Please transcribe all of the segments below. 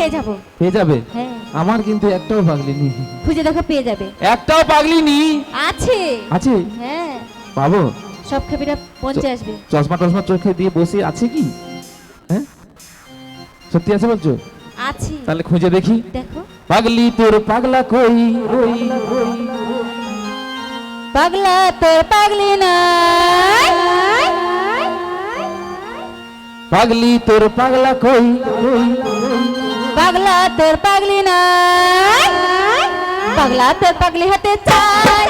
পেয়ে যাব। পেয়ে যাবে? হ্যাঁ। আমার কিন্তু একটাও পাগলি নেই। খুঁজে দেখো পেয়ে যাবে। একটাও পাগলি নেই? আছে। আছে? হ্যাঁ। পাবো? সব খাবিরা পৌঁছে আসবে। চশমা টশমা চোখে দিয়ে বসে আছে কি? হ্যাঁ? সত্যি আছে বলছো? আছে। তাহলে খুঁজে দেখি। দেখো। পাগলি তোর পাগলা কই ওই পাগলা তোর পাগলি নাই। পাগলি তোর পাগলা কই ওই পাগলা তোর পাগলি নাই পাগলা তোর পাগলি হতে চাই।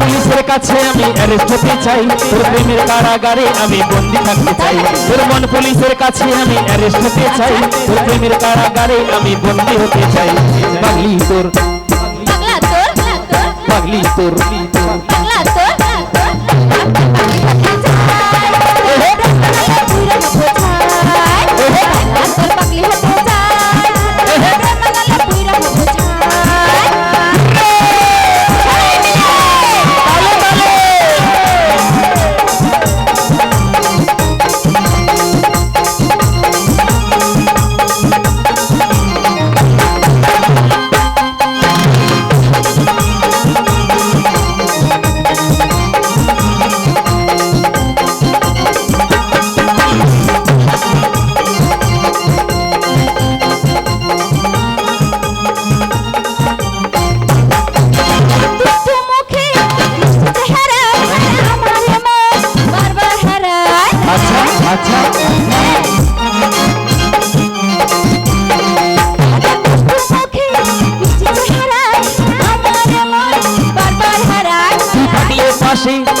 পুলিশের কাছে আমি অ্যারেস্ট হতে চাই। তোর প্রেমের কারাগারে আমি বন্দি থাকতে চাই। তোর মন পুলিশের কাছে আমি অ্যারেস্ট হতে চাই। তোর প্রেমের কারাগারে আমি বন্দি হতে চাই। পাগলি তোর পাগলা তোর পাগলি তোর।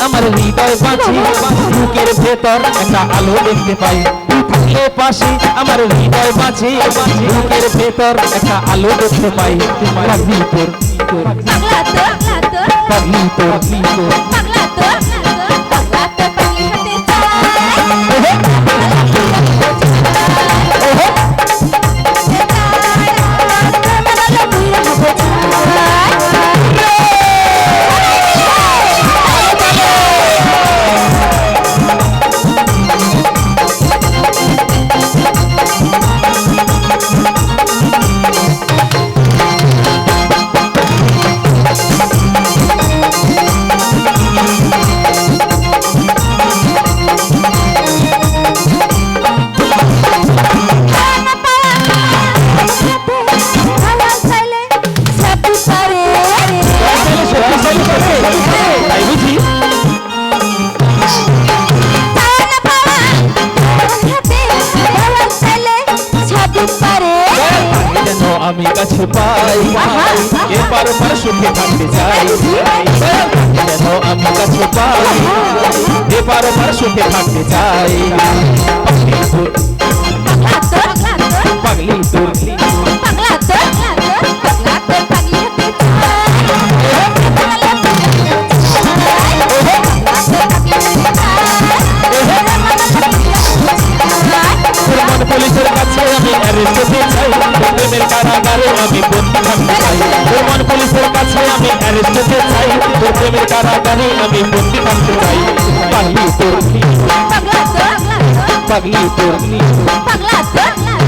আমার হৃদয় বাঁচি। বুকের ভেতর একটা আলো দেখতে পাই। থাকলে পাশে আমার হৃদয় বাঁচি। বুকের ভেতর একটা আলো দেখতে পাই। পাগলি তোর পাগলি তোর পাগলি তোর আমি কাছে পাই এবার পর সুখে থাকতে চাই যেন আমি কাছে পাই এবার পর সুখে থাকতে চাই পাগলি তোর তোর মন পুলিশের কাছে আমি অ্যারেস্ট হতে চাই প্রেমের কারাগারে আমি বন্দি থাকতে চাই। তোর মন পুলিশের কাছে আমি অ্যারেস্ট হতে চাই। তোর প্রেমের কারাগারে আমি বন্দি থাকতে চাই। পাগলি তোর পাগলি তোর পাগলা তোর পাগলা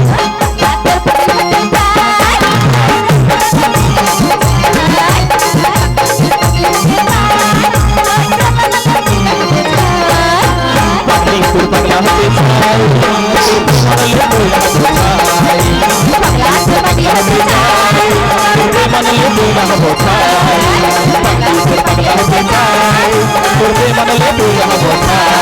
বোঝায় তোর প্রেম আনলে তুই হব ঠাই